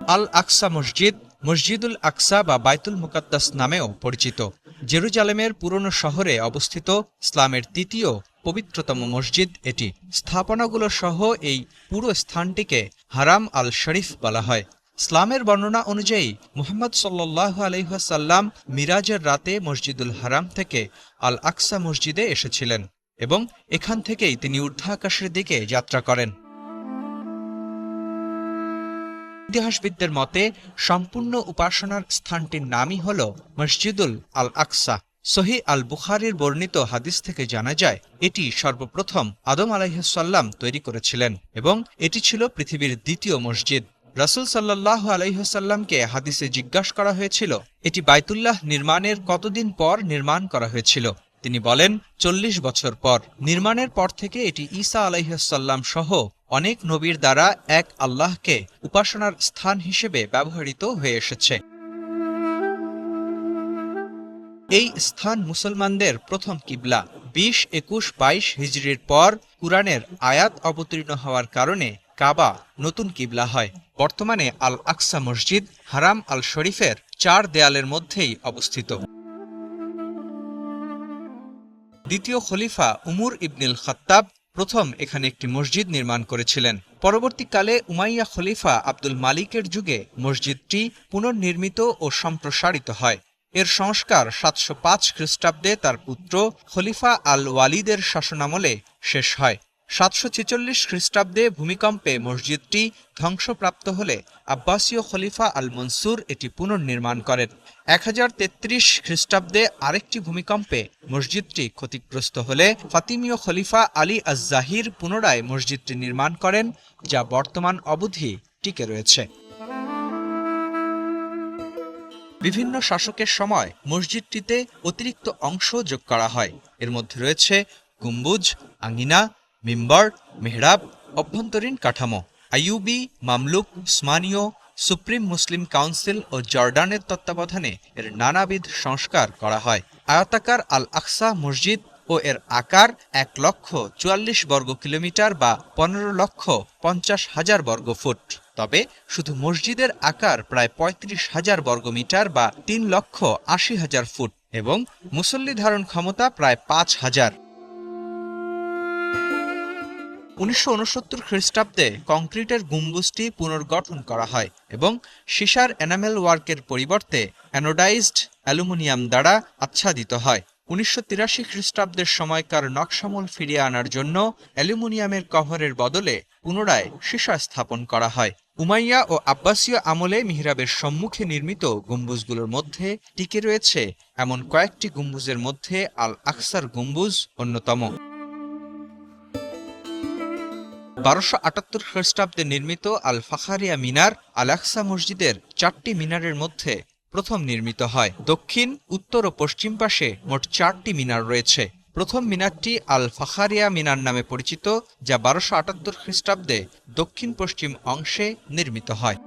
আল আকসা মসজিদ, মসজিদুল আকসা বা বাইতুল মুকাদ্দাস নামেও পরিচিত। জেরুজালেমের পুরনো শহরে অবস্থিত ইসলামের তৃতীয় পবিত্রতম মসজিদ এটি। স্থাপনাগুলো সহ এই পুরো স্থানটিকে হারাম আল শরীফ বলা হয়। ইসলামের বর্ণনা অনুযায়ী, মুহাম্মদ সাল্লাহ আলহাসাল্লাম মিরাজের রাতে মসজিদুল হারাম থেকে আল আকসা মসজিদে এসেছিলেন এবং এখান থেকেই তিনি ঊর্ধ্বাকাশের দিকে যাত্রা করেন। ইতিহাসবিদদের মতে, সম্পূর্ণ উপাসনার স্থানটির নামই হল মসজিদুল আল আকসা সহি আল বুখারির বর্ণিত হাদিস থেকে জানা যায়, এটি সর্বপ্রথম আদম আলাইহসাল্লাম তৈরি করেছিলেন এবং এটি ছিল পৃথিবীর দ্বিতীয় মসজিদ। রাসুল সাল্লাহ আলাইহসাল্লামকে হাদিসে জিজ্ঞাসা করা হয়েছিল, এটি বাইতুল্লাহ নির্মাণের কতদিন পর নির্মাণ করা হয়েছিল? তিনি বলেন, চল্লিশ বছর পর। নির্মাণের পর থেকে এটি ঈসা আলাইহসাল্লাম সহ অনেক নবীর দ্বারা এক আল্লাহকে উপাসনার স্থান হিসেবে ব্যবহৃত হয়ে এসেছে। এই স্থান মুসলমানদের প্রথম কিবলা। বিশ একুশ বাইশ হিজড়ির পর কুরআনের আয়াত অবতীর্ণ হওয়ার কারণে কাবা নতুন কিবলা হয়। বর্তমানে আল আকসা মসজিদ হারাম আল শরীফের চার দেয়ালের মধ্যেই অবস্থিত। দ্বিতীয় খলিফা উমর ইবনিল খত্তাব প্রথম এখানে একটি মসজিদ নির্মাণ করেছিলেন। পরবর্তীকালে উমাইয়া খলিফা আব্দুল মালিকের যুগে মসজিদটি পুনর্নির্মিত ও সম্প্রসারিত হয়। এর সংস্কার সাতশো পাঁচ খ্রিস্টাব্দে তার পুত্র খলিফা আল ওয়ালিদের শাসনামলে শেষ হয়। সাতশো ছেচল্লিশ খ্রিস্টাব্দে ভূমিকম্পে মসজিদটি ধ্বংসপ্রাপ্ত হলে আব্বাসীয় খলিফা আল মনসুর এটি পুনর্নির্মাণ করেন। এক হাজার তেত্রিশ খ্রিস্টাব্দে আরেকটি ভূমিকম্পে মসজিদটি ক্ষতিগ্রস্ত হলে ফাতিমীয় খলিফা আলী আজ-জাহির পুনরায় মসজিদটি নির্মাণ করেন, যা বর্তমান অবধি টিকে রয়েছে। বিভিন্ন শাসকের সময় মসজিদটিতে অতিরিক্ত অংশ যোগ করা হয়। এর মধ্যে রয়েছে গম্বুজ আঙ্গিনা মিম্বর, মেহরাব, অভ্যন্তরীণ কাঠামো। আইউবি মামলুক, উসমানীয়, সুপ্রিম মুসলিম কাউন্সিল ও জর্ডানের তত্ত্বাবধানে এর নানাবিধ সংস্কার করা হয়। আয়তাকার আল আকসা মসজিদ ও এর আকার এক লক্ষ চুয়াল্লিশ বর্গ কিলোমিটার বা পনেরো লক্ষ পঞ্চাশ হাজার বর্গ ফুট। তবে শুধু মসজিদের আকার প্রায় পঁয়ত্রিশ হাজার বর্গমিটার বা তিন লক্ষ আশি হাজার ফুট এবং মুসল্লি ধারণ ক্ষমতা প্রায় পাঁচ হাজার। উনিশশো উনসত্তর খ্রিস্টাব্দে কংক্রিটের গম্বুজটি পুনর্গঠন করা হয় এবং সিসার এনামেল ওয়ার্কের পরিবর্তে অ্যানোডাইজড অ্যালুমিনিয়াম দ্বারা আচ্ছাদিত হয়। উনিশশো তিরাশি খ্রিস্টাব্দের সময়কার নকশামল ফিরিয়ে আনার জন্য অ্যালুমিনিয়ামের কভারের বদলে পুনরায় সীসা স্থাপন করা হয়। উমাইয়া ও আব্বাসীয় আমলে মিহরাবের সম্মুখে নির্মিত গম্বুজগুলোর মধ্যে টিকে রয়েছে এমন কয়েকটি গম্বুজের মধ্যে আল আকসার গম্বুজ অন্যতম। বারোশো আটাত্তর খ্রিস্টাব্দে নির্মিত আল ফাখারিয়া মিনার আল আকসা মসজিদের চারটি মিনারের মধ্যে প্রথম নির্মিত হয়। দক্ষিণ, উত্তর ও পশ্চিম পাশে মোট চারটি মিনার রয়েছে। প্রথম মিনারটি আল ফাখারিয়া মিনার নামে পরিচিত, যা বারোশো আটাত্তর খ্রিস্টাব্দে দক্ষিণ পশ্চিম অংশে নির্মিত হয়।